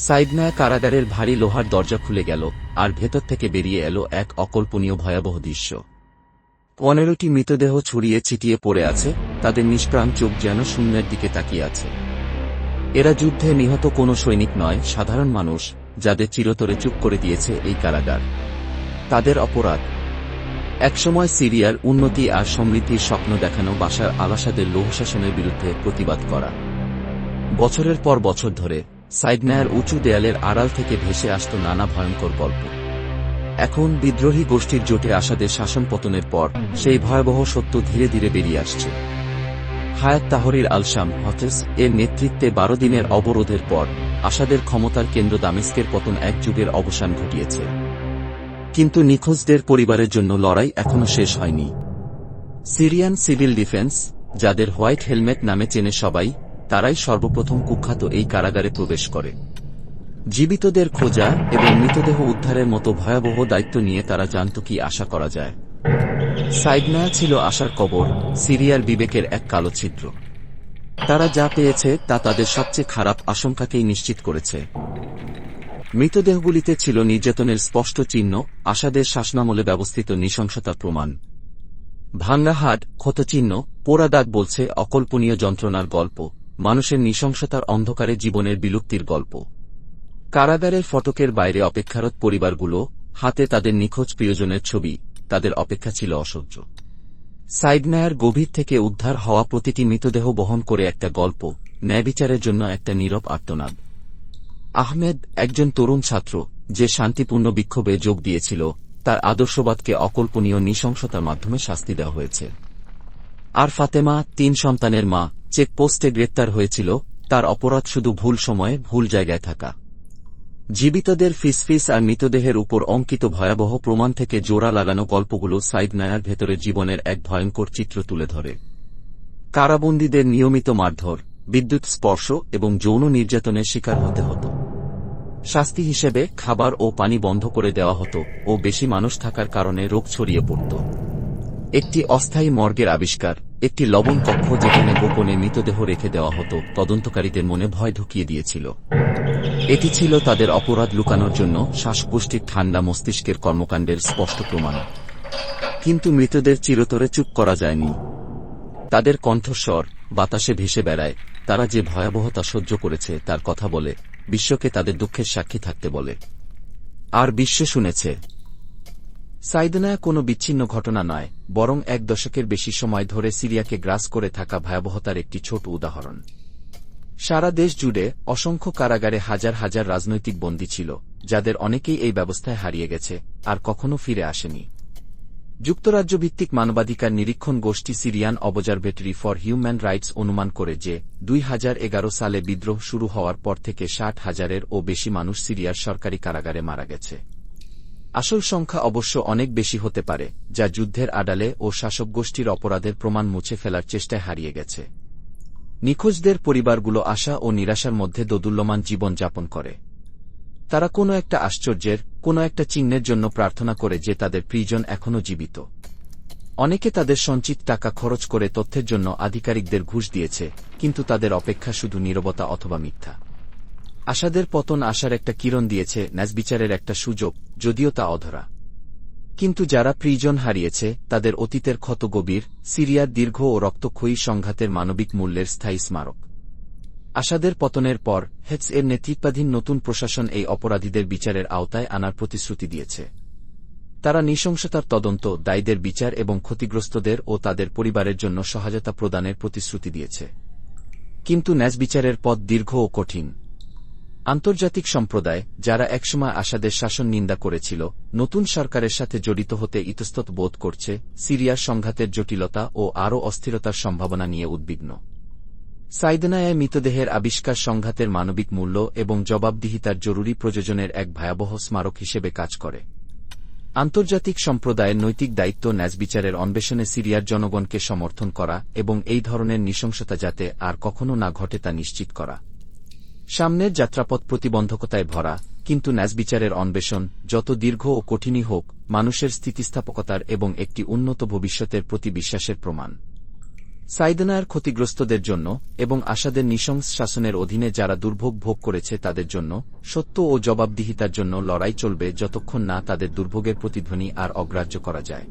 সাইদনায়া কারাগারের ভারী লোহার দরজা খুলে গেল, আর ভেতর থেকে বেরিয়ে এলো এক অকল্পনীয় ভয়াবহ দৃশ্য। পনেরোটি মৃতদেহ ছড়িয়ে ছিটিয়ে পড়ে আছে, তাদের নিষ্প্রাণ চোখ যেন শূন্যের দিকে তাকিয়ে আছে। এরা যুদ্ধে নিহত কোনো সৈনিক নয়, সাধারণ মানুষ, যাদের চিরতরে চুপ করে দিয়েছে এই কারাগার। তাদের অপরাধ। একসময় সিরিয়ার উন্নতি আর সমৃদ্ধির স্বপ্ন দেখানো বাসার আলাসাদের লৌহশাসনের বিরুদ্ধে প্রতিবাদ করা। বছরের পর বছর ধরে সাইডনায়ার উঁচু দেয়ালের আড়াল থেকে ভেসে আসত নানা ভয়ঙ্কর গল্প। এখন বিদ্রোহী গোষ্ঠীর জোটে আসাদের শাসন পতনের পর সেই ভয়াবহ সত্য ধীরে ধীরে বেরিয়ে আসছে। হায়াত তাহরির আলশাম হতেস এর নেতৃত্বে বারো দিনের অবরোধের পর আসাদের ক্ষমতার কেন্দ্র দামেস্কের পতন এক যুগের অবসান ঘটিয়েছে। কিন্তু নিখোঁজদের পরিবারের জন্য লড়াই এখনও শেষ হয়নি। সিরিয়ান সিভিল ডিফেন্স, যাদের হোয়াইট হেলমেট নামে চেনে সবাই তারাই সর্বপ্রথম কুখ্যাত এই কারাগারে প্রবেশ করে। জীবিতদের খোঁজা এবং মৃতদেহ উদ্ধারের মতো ভয়াবহ দায়িত্ব নিয়ে তারা জানত কি আশা করা যায়। সাইডনায়া ছিল আশার কবর, সিরিয়ার বিবেকের এক কালো ছিদ্র। তারা যা পেয়েছে তা তাদের সবচেয়ে খারাপ আশঙ্কাকেই নিশ্চিত করেছে। মৃতদেহগুলিতে ছিল নির্যাতনের স্পষ্ট চিহ্ন, আশাদের শাসনামলে ব্যবস্থিত নৃশংসতার প্রমাণ। ভাঙ্গা হাট ক্ষতচিহ্ন পোড়া দাগ বলছে অকল্পনীয় যন্ত্রণার গল্প। মানুষের নৃশংসতার অন্ধকারে জীবনের বিলুপ্তির গল্প। কারাগারের ফটকের বাইরে অপেক্ষারত পরিবারগুলো হাতে তাদের নিখোঁজ প্রিয়জনের ছবি, তাদের অপেক্ষা ছিল অসহ্য। সাইডনায়ার গভীর থেকে উদ্ধার হওয়া প্রতিটি মৃতদেহ বহন করে একটা গল্প ন্যায়বিচারের জন্য একটা নীরব আর্তনাদ। আহমেদ একজন তরুণ ছাত্র, যে শান্তিপূর্ণ বিক্ষোভে যোগ দিয়েছিল, তার আদর্শবাদকে অকল্পনীয় নৃশংসতার মাধ্যমে শাস্তি দেওয়া হয়েছে। আর ফাতেমা, তিন সন্তানের মা চেকপোস্টে গ্রেপ্তার হয়েছিল, তার অপরাধ শুধু ভুল সময়ে ভুল জায়গায় থাকা। জীবিতদের ফিসফিস আর মৃতদেহের উপর অঙ্কিত ভয়াবহ প্রমাণ থেকে জোড়া লাগানো গল্পগুলো সাইদ নায়ার ভেতরে জীবনের এক ভয়ঙ্কর চিত্র তুলে ধরে। কারাবন্দীদের নিয়মিত মারধর, বিদ্যুৎ স্পর্শ এবং যৌন নির্যাতনের শিকার হতে হতো। শাস্তি হিসেবে খাবার ও পানি বন্ধ করে দেওয়া হতো ও বেশি মানুষ থাকার কারণে রোগ ছড়িয়ে পড়ত। একটি অস্থায়ী মর্গের আবিষ্কার, একটি লবণ কক্ষ যেখানে গোপনে মৃতদেহ রেখে দেওয়া হতো, তদন্তকারীদের মনে ভয় ঢুকিয়ে দিয়েছিল। এটি ছিল তাদের অপরাধ লুকানোর জন্য শ্বাসপুষ্টির ঠান্ডা মস্তিষ্কের কর্মকাণ্ডের স্পষ্ট প্রমাণ। কিন্তু মৃতদের চিরতরে চুপ করা যায়নি। তাদের কণ্ঠস্বর, বাতাসে ভেসে বেড়ায়, তারা যে ভয়াবহতা সহ্য করেছে তার কথা বলে, বিশ্বকে তাদের দুঃখের সাক্ষী থাকতে বলে। আর বিশ্ব শুনেছে। সাইদনায়া কোনো বিচ্ছিন্ন ঘটনা নয়। বরং এক দশকের বেশি সময় ধরে সিরিয়াকে গ্রাস করে থাকা ভয়াবহতার একটি ছোট উদাহরণ। সারা দেশ জুড়ে অসংখ্য কারাগারে হাজার হাজার রাজনৈতিক বন্দী ছিল, যাদের অনেকেই এই ব্যবস্থায় হারিয়ে গেছে, আর কখনো ফিরে আসেনি। যুক্তরাজ্যভিত্তিক মানবাধিকার নিরীক্ষণ গোষ্ঠী Syrian observatory for human rights অনুমান করে যে, দুই হাজার এগারো সালে বিদ্রোহ শুরু হওয়ার পর থেকে ষাট হাজারের ও বেশি মানুষ সিরিয়ার সরকারি কারাগারে মারা গেছে। আসল সংখ্যা অবশ্য অনেক বেশি হতে পারে, যা যুদ্ধের আড়ালে ও শাসক গোষ্ঠীর অপরাধের প্রমাণ মুছে ফেলার চেষ্টায় হারিয়ে গেছে। নিখোঁজদের পরিবারগুলো আশা ও নিরাশার মধ্যে দোদুল্যমান জীবন যাপন করে। তারা কোনো একটা আশ্চর্যের, কোনো একটা চিহ্নের জন্য প্রার্থনা করে যে তাদের প্রিজন এখনও জীবিত। অনেকে তাদের সঞ্চিত টাকা খরচ করে তথ্যের জন্য আধিকারিকদের ঘুষ দিয়েছে, কিন্তু তাদের অপেক্ষা শুধু নীরবতা অথবা মিথ্যা। আশাদের পতন আসার একটা কিরণ দিয়েছে ন্যাসবিচারের একটা সুযোগ, যদিও তা অধরা। কিন্তু যারা প্রিজন হারিয়েছে, তাদের অতীতের ক্ষত গভীর, সিরিয়ার দীর্ঘ ও রক্তক্ষয়ী সংঘাতের মানবিক মূল্যের স্থায়ী স্মারক। আশাদের পতনের পর, হেটস এর নেতৃত্বাধীন নতুন প্রশাসন এই অপরাধীদের বিচারের আওতায় আনার প্রতিশ্রুতি দিয়েছে। তারা নৃশংসতার তদন্ত, দায়ীদের বিচার এবং ক্ষতিগ্রস্তদের ও তাদের পরিবারের জন্য সহায়তা প্রদানের প্রতিশ্রুতি দিয়েছে। কিন্তু ন্যাসবিচারের পথ দীর্ঘ ও কঠিন। আন্তর্জাতিক সম্প্রদায়, যারা একসময় আসাদের শাসন নিন্দা করেছিল, নতুন সরকারের সাথে জড়িত হতে ইতস্তত বোধ করছে, সিরিয়ার সংঘাতের জটিলতা ও আরও অস্থিরতার সম্ভাবনা নিয়ে উদ্বিগ্ন। সাইদনায় মৃতদেহের আবিষ্কার সংঘাতের মানবিক মূল্য এবং জবাবদিহিতার জরুরি প্রযোজনের এক ভয়াবহ স্মারক হিসেবে কাজ করে। আন্তর্জাতিক সম্প্রদায়ের নৈতিক দায়িত্ব ন্যাসবিচারের অন্বেষণে সিরিয়ার জনগণকে সমর্থন করা এবং এই ধরনের নৃশংসতা যাতে আর কখনো না ঘটে তা নিশ্চিত করা। সামনের যাত্রাপথ প্রতিবন্ধকতায় ভরা, কিন্তু ন্যাসবিচারের অন্বেষণ যত দীর্ঘ ও কঠিনই হোক, মানুষের স্থিতিস্থাপকতার এবং একটি উন্নত ভবিষ্যতের প্রতি বিশ্বাসের প্রমাণ। সাইদনার ক্ষতিগ্রস্তদের জন্য এবং আশাদের নৃশংস শাসনের অধীনে যারা দুর্ভোগ ভোগ করেছে তাদের জন্য, সত্য ও জবাবদিহিতার জন্য লড়াই চলবে যতক্ষণ না তাদের দুর্ভোগের প্রতিধ্বনি আর অগ্রাহ্য করা যায়।